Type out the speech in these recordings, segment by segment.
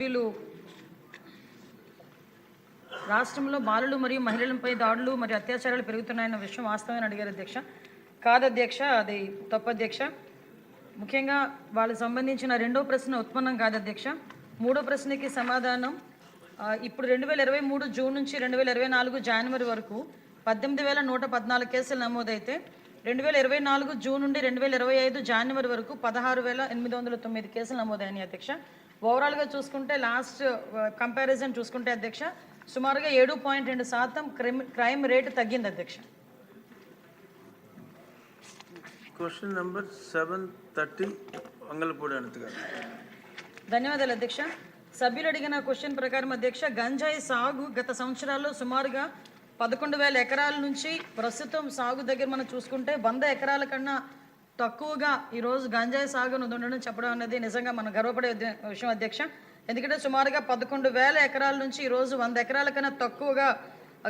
వీళ్ళు రాష్ట్రంలో బాలులు మరియు మహిళలపై దాడులు మరియు అత్యాచారాలు పెరుగుతున్నాయన్న విషయం వాస్తవమని అడిగారు అధ్యక్ష. కాదు అధ్యక్ష అది తప్పు అధ్యక్ష. ముఖ్యంగా వాళ్ళకు సంబంధించిన రెండో ప్రశ్న ఉత్పన్నం కాదు అధ్యక్ష. మూడో ప్రశ్నకి సమాధానం ఇప్పుడు రెండు వేల ఇరవై మూడు జూన్ నుంచి రెండు వేల ఇరవై నాలుగు జనవరి వరకు పద్దెనిమిది వేల నూట పద్నాలుగు కేసులు నమోదైతే రెండు వేల ఇరవై నాలుగు జూన్ నుండి రెండు వేల ఇరవై ఐదు జనవరి వరకు పదహారు వేల ఎనిమిది వందల తొమ్మిది కేసులు నమోదైనాయి అధ్యక్ష. ఓవరాల్గా చూసుకుంటే లాస్ట్ కంపారిజన్ చూసుకుంటే అధ్యక్ష సుమారుగా ఏడు పాయింట్ రెండు శాతం క్రైమ్ క్రైమ్ రేటు తగ్గింది అధ్యక్ష. Question number seven thirty Vangalapudi Anitha గారు. ధన్యవాదాలు అధ్యక్ష. సభ్యులు అడిగిన క్వశ్చన్ ప్రకారం అధ్యక్ష గంజాయి సాగు గత సంవత్సరాల్లో సుమారుగా పదకొండు వేల ఎకరాల నుంచి ప్రస్తుతం సాగు దగ్గర మనం చూసుకుంటే వంద ఎకరాల కన్నా తక్కువగా ఈరోజు గంజాయి సాగును ఉండడం చెప్పడం అనేది నిజంగా మనం గర్వపడే విషయం అధ్యక్ష. ఎందుకంటే సుమారుగా పదకొండు వేల ఎకరాల నుంచి ఈరోజు వంద ఎకరాల కన్నా తక్కువగా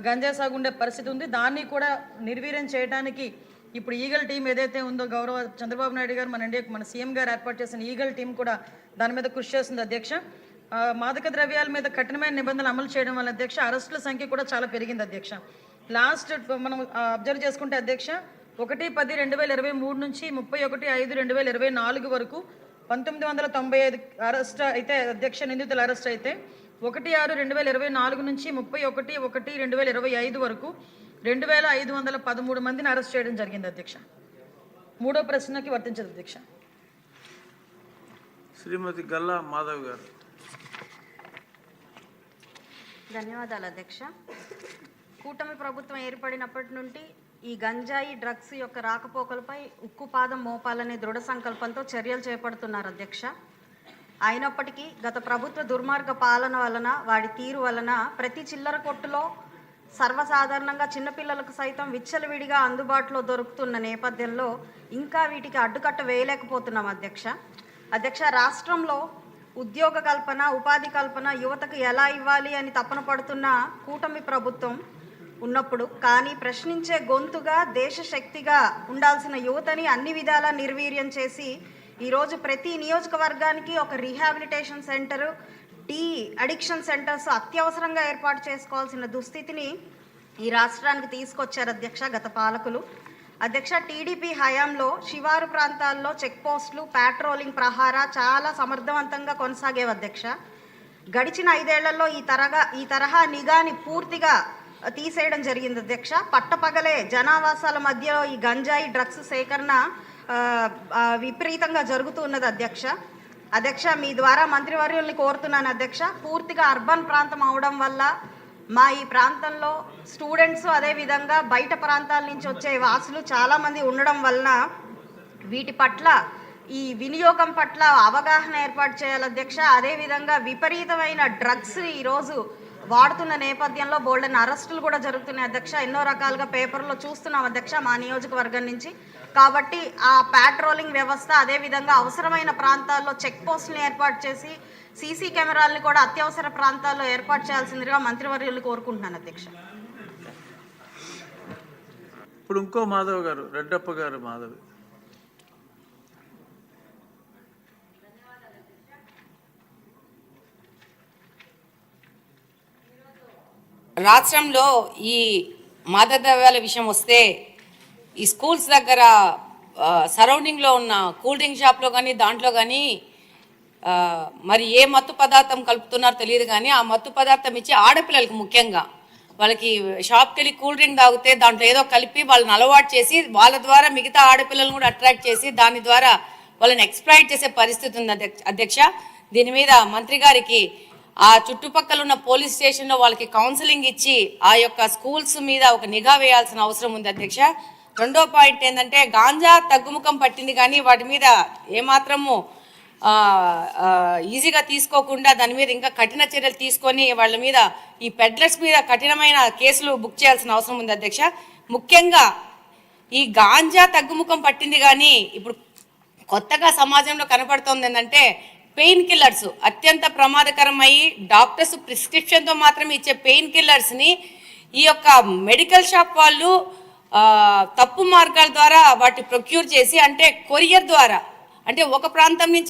గంజాయి సాగు ఉండే పరిస్థితి ఉంది. దాన్ని కూడా నిర్వీర్యం చేయడానికి ఇప్పుడు ఈగల్ టీం ఏదైతే ఉందో గౌరవ చంద్రబాబు నాయుడు గారు మన ఇండియా మన సీఎం గారు ఏర్పాటు చేసిన ఈగల్ టీం కూడా దాని మీద కృషి చేస్తుంది అధ్యక్ష. మాదక ద్రవ్యాల మీద కఠినమైన నిబంధనలు అమలు చేయడం వల్ల అధ్యక్ష అరెస్టుల సంఖ్య కూడా చాలా పెరిగింది అధ్యక్ష. లాస్ట్ మనం అబ్జర్వ్ చేసుకుంటే అధ్యక్ష ఒకటి పది రెండు వేల ఇరవై మూడు నుంచి ముప్పై ఒకటి ఐదు రెండు వేల ఇరవై నాలుగు వరకు పంతొమ్మిది వందల తొంభై ఐదు అరెస్ట్ అయితే అధ్యక్ష నిందితులు అరెస్ట్ అయితే ఒకటి ఆరు రెండు వేల ఇరవై నాలుగు నుంచి ముప్పై ఒకటి ఒకటి రెండు వేల ఇరవై ఐదు వరకు రెండు వేల ఐదు వందల పదమూడు మందిని అరెస్ట్ చేయడం జరిగింది అధ్యక్ష. మూడో ప్రశ్నకి వర్తించదు అధ్యక్ష. శ్రీమతి గల్లా మాధవ్ గారు. ధన్యవాదాలు అధ్యక్ష. కూటమి ప్రభుత్వం ఏర్పడినప్పటి నుండి ఈ గంజాయి డ్రగ్స్ యొక్క రాకపోకలపై ఉక్కుపాదం మోపాలనే దృఢ సంకల్పంతో చర్యలు చేపడుతున్నారు అధ్యక్ష. అయినప్పటికీ గత ప్రభుత్వ దుర్మార్గ పాలన వలన వాడి తీరు వలన ప్రతి చిల్లర కొట్టులో సర్వసాధారణంగా చిన్నపిల్లలకు సైతం విచ్చలవిడిగా అందుబాటులో దొరుకుతున్న నేపథ్యంలో ఇంకా వీటికి అడ్డుకట్ట వేయలేకపోతున్నాం అధ్యక్ష. అధ్యక్ష రాష్ట్రంలో ఉద్యోగ కల్పన ఉపాధి కల్పన యువతకు ఎలా ఇవ్వాలి అని తపన పడుతున్న కూటమి ప్రభుత్వం ఉన్నప్పుడు కానీ ప్రశ్నించే గొంతుగా దేశ శక్తిగా ఉండాల్సిన యువతని అన్ని విధాలా నిర్వీర్యం చేసి ఈరోజు ప్రతి నియోజకవర్గానికి ఒక rehabilitation centre de addiction centres అత్యవసరంగా ఏర్పాటు చేసుకోవాల్సిన దుస్థితిని ఈ రాష్ట్రానికి తీసుకొచ్చారు అధ్యక్ష గత పాలకులు. అధ్యక్ష టీడీపీ హయాంలో శివారు ప్రాంతాల్లో చెక్ పోస్టులు పాట్రోలింగ్ ప్రహార చాలా సమర్థవంతంగా కొనసాగేవి అధ్యక్ష. గడిచిన ఐదేళ్ళలో ఈ తరగా ఈ తరహా నిఘాని పూర్తిగా తీసేయడం జరిగింది అధ్యక్ష. పట్టపగలే జనావాసాల మధ్యలో ఈ గంజాయి డ్రగ్స్ సేకరణ విపరీతంగా జరుగుతూ ఉన్నది అధ్యక్ష. అధ్యక్ష మీ ద్వారా మంత్రివర్యుల్ని కోరుతున్నాను అధ్యక్ష. పూర్తిగా అర్బన్ ప్రాంతం అవడం వల్ల మా ఈ ప్రాంతంలో స్టూడెంట్స్ అదేవిధంగా బయట ప్రాంతాల నుంచి వచ్చే వాసులు చాలామంది ఉండడం వలన వీటి పట్ల ఈ వినియోగం పట్ల అవగాహన ఏర్పాటు చేయాలి అధ్యక్ష. అదేవిధంగా విపరీతమైన డ్రగ్స్ ఈరోజు వాడుతున్న నేపథ్యంలో బోల్డెన్ అరెస్టులు కూడా జరుగుతున్నాయి. అధ్యక్ష ఎన్నో రకాలుగా పేపర్లో చూస్తున్నాం అధ్యక్ష మా నియోజకవర్గం నుంచి. కాబట్టి ఆ ప్యాట్రోలింగ్ వ్యవస్థ అదేవిధంగా అవసరమైన ప్రాంతాల్లో చెక్ పోస్టులను ఏర్పాటు చేసి సీసీ కెమెరాలను కూడా అత్యవసర ప్రాంతాల్లో ఏర్పాటు చేయాల్సిందిగా మంత్రివర్యులు కోరుకుంటున్నాను అధ్యక్ష. ఇప్పుడు ఇంకో మాధవ్ గారు రెడ్డప్ప గారు మాధవి. రాష్ట్రంలో ఈ మాదద్రవ్యాల విషయం వస్తే ఈ స్కూల్స్ దగ్గర సరౌండింగ్లో ఉన్న కూల్ డ్రింక్ షాప్లో కానీ దాంట్లో కానీ మరి ఏ మత్తు పదార్థం కలుపుతున్నారో తెలియదు కానీ ఆ మత్తు పదార్థం ఇచ్చి ఆడపిల్లలకి ముఖ్యంగా వాళ్ళకి షాప్కి వెళ్ళి కూల్ డ్రింక్ తాగితే దాంట్లో ఏదో కలిపి వాళ్ళని అలవాటు చేసి వాళ్ళ ద్వారా మిగతా ఆడపిల్లలను కూడా అట్రాక్ట్ చేసి దాని ద్వారా వాళ్ళని ఎక్స్ప్లాయిట్ చేసే పరిస్థితి ఉంది అధ్యక్ష- అధ్యక్ష. దీని మీద మంత్రి గారికి ఆ చుట్టుపక్కల ఉన్న పోలీస్ స్టేషన్లో వాళ్ళకి కౌన్సిలింగ్ ఇచ్చి ఆ యొక్క స్కూల్స్ మీద ఒక నిఘా వేయాల్సిన అవసరం ఉంది అధ్యక్ష. రెండో పాయింట్ ఏంటంటే గాంజా తగ్గుముఖం పట్టింది కానీ వాటి మీద ఏమాత్రము ఈజీగా తీసుకోకుండా దాని మీద ఇంకా కఠిన చర్యలు తీసుకొని వాళ్ళ మీద ఈ పెడ్లర్స్ మీద కఠినమైన కేసులు బుక్ చేయాల్సిన అవసరం ఉంది అధ్యక్ష. ముఖ్యంగా ఈ గాంజా తగ్గుముఖం పట్టింది కానీ ఇప్పుడు కొత్తగా సమాజంలో కనపడుతుంది ఏంటంటే పెయిన్ కిల్లర్స్. అత్యంత ప్రమాదకరమయ్యి డాక్టర్స్ ప్రిస్క్రిప్షన్తో మాత్రమే ఇచ్చే పెయిన్ కిల్లర్స్ని ఈ యొక్క మెడికల్ షాప్ వాళ్ళు తప్పు మార్గాల ద్వారా వాటి ప్రొక్యూర్ చేసి అంటే కొరియర్ ద్వారా అంటే ఒక ప్రాంతం నుంచి